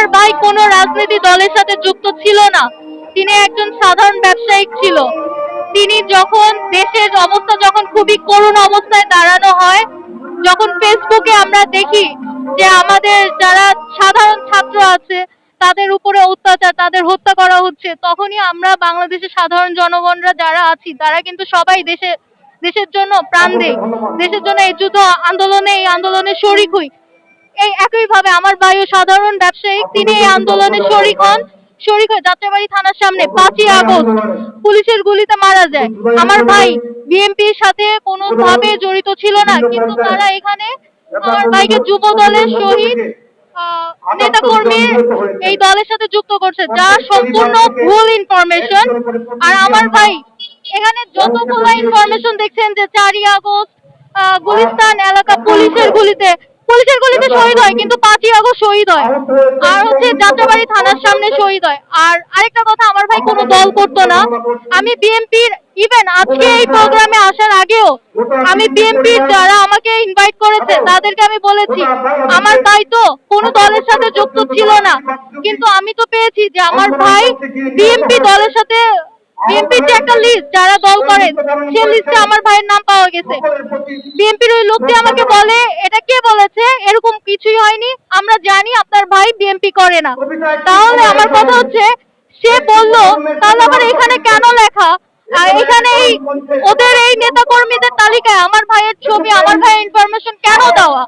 আমার ভাই কোনো রাজনীতি দলের সাথে যুক্ত ছিল না। তিনি একজন সাধারণ ব্যবসায়িক ছিল। তিনি যখন দেশের অবস্থা যখন খুবই করুণ অবস্থায় দাঁড়ানো হয়, যখন ফেসবুকে আমরা দেখি যে আমাদের যারা সাধারণ ছাত্র আছে, তাদের উপরে অত্যাচার, তাদের হত্যা করা হচ্ছে, তখনই আমরা বাংলাদেশের সাধারণ জনগণরা যারা আছি, তারা কিন্তু সবাই দেশে, দেশের জন্য প্রাণ দেই দেশের জন্য এই যুদ্ধ আন্দোলনে, এই আন্দোলনে শরিক হই। এই একইভাবে আমার ভাইও সাধারণ ব্যবসায়িক তিনি এই আন্দোলনে শরিক হন। শরিক হয়ে যাত্রাবাড়ি থানার সামনে পাঁচই আগস্ট পুলিশের গুলিতে মারা যায়। আমার ভাই বিএনপির সাথে কোনোভাবে জড়িত ছিল না কিন্তু তারা এখানে আমার ভাইকে যুব দলের শহীদ নেতা কর্মীর এই দলের সাথে যুক্ত করছে যা সম্পূর্ণ ভুল ইনফরমেশন আর আমার ভাই এখানে যতগুলো ইনফরমেশন দেখছেন যে চারই আগস্ট গুলিস্তান এলাকা পুলিশের গুলিতে পুলিশের গুলিতে শহীদ হয় কিন্তু পাঁচই আগস্ট শহীদ হয়। আর হচ্ছে যাত্রাবাড়ি থানার সামনে শহীদ হয়। আর আরেকটা কথা আমার ভাই কোনো দল করতো না। আমি বিএনপির ইভেন আজকে এই প্রোগ্রামে আসার আগেও আমি বিএনপির যারা আমাকে ইনভাইট করেছে তাদেরকে আমি বলেছি আমার ভাই তো কোনো দলের সাথে যুক্ত ছিল না। কিন্তু আমি তো পেয়েছি যে আমার ভাই বিএনপি দলের সাথে বিএনপির যে একটা লিস্ট যারা দল করে, সেই লিস্টে আমার ভাইয়ের নাম পাওয়া গেছে। বিএনপির ওই লোকটি আমাকে বলে, এটা কে বলেছে? এরকম কিছুই হয়নি। আমরা জানি আপনার ভাই বিএনপি করে না। তাহলে আমার কথা হচ্ছে, সে বলল, তাহলে আবার এখানে কেন লেখা? এখানে এই ওদের এই নেতা কর্মীদের তালিকায় আমার ভাইয়ের ছবি, আমার ভাইয়ের ইনফরমেশন কেন দেওয়া?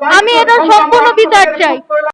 আমি এটার সম্পূর্ণ বিচার চাই।